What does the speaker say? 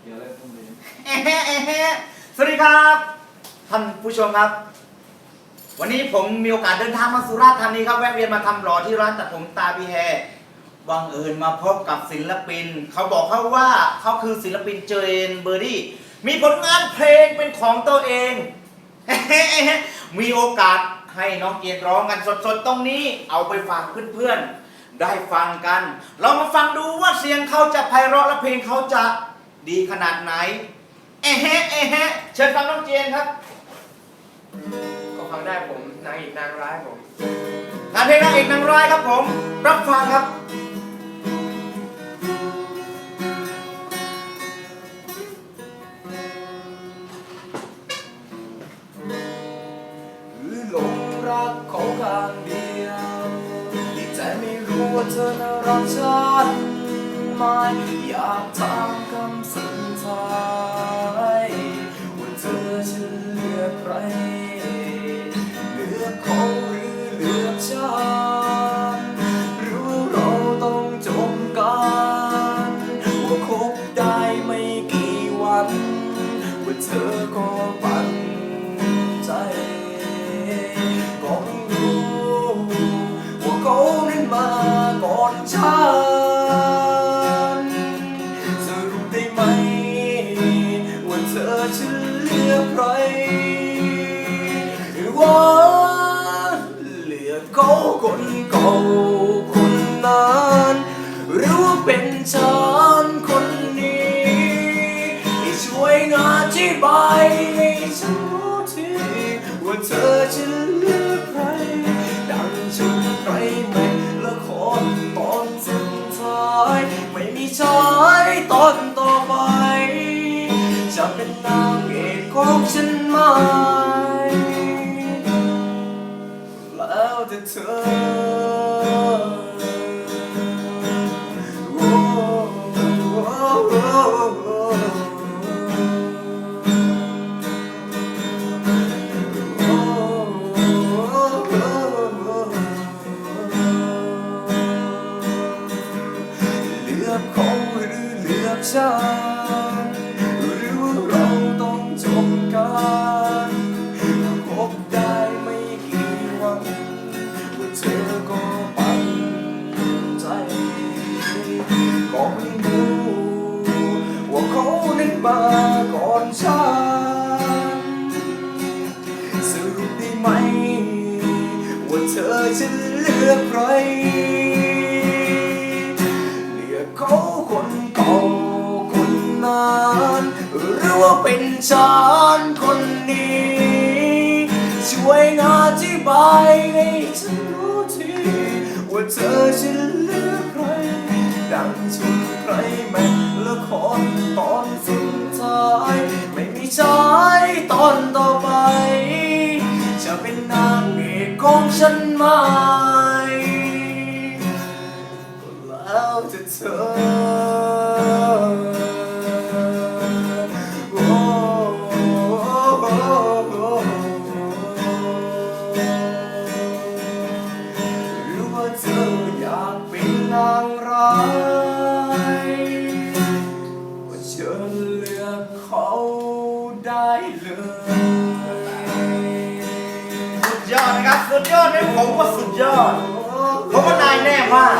เกี่ยวอะไรต้เรียนแอะแฮะแอะแฮะสวัสดีครับ ท่านผู้ชมครับ วันนี้ผมมีโอกาสเดินทางมาสุราษฎร์ธานีครับแวะเวียนมาทำหล่อที่ร้านตัดผมตาบีแฮบังเอิญมาพบกับศิลปิน เขาบอกเขาว่าเขาคือศิลปินเจนเบอร์ดี้มีผลงานเพลงเป็นของตัวเอง มีโอกาสให้น้องเกียรติร้องกันสดๆ ตรงนี้ เอาไปฝากเพื่อนๆ ได้ฟังกัน เรามาฟังดูว่าเสียงเขาจะไพเราะและเพลงเขาจะ ดีขนาดไหน เอะแฮะเอะแฮะเชิญฟังน้องเจนครับก็ฟังได้ผมนางเอกนางร้ายผมงานเพลงนางเอกนางร้ายครับผม รับฟังครับหรือหลงรักเขาข้างเดียวที่ใจไม่รู้ว่าเธอน่ารักฉัน ไหมอยากถามคำสุดท้ายว่าเธอจะเลือกใคร คนเก่าคนนั้นหรือว่าเป็นฉันคนนี้ที่ช่วยอธิบายให้ฉันรู้ทีว่าเธอจะเลือกใครดังชุดใครไม่ละครตอนสุดท้ายไม่มีชายตอนต่อไปจะเป็นนางเอกของฉันไหม แล้วแต่เธอโอ้โอ้เลือกเขาหรือเลือกฉันห เธอจะเลือกใครเลือกเขาคนเก่าคนนั้นหรือว่าเป็นฉันคนนี้ช่วยอธิบายให้ฉันรู้ทีว่าเธอจะเลือกใครดังชุดใครแม่ละครตอนสุดท้ายไม่มีชายตอนต่อไปจะเป็นนาง ของฉันไหมแล้วจะเธอโอ้ นะครับ สุดยอดไหมผมว่าสุดยอดผมว่านายแน่มาก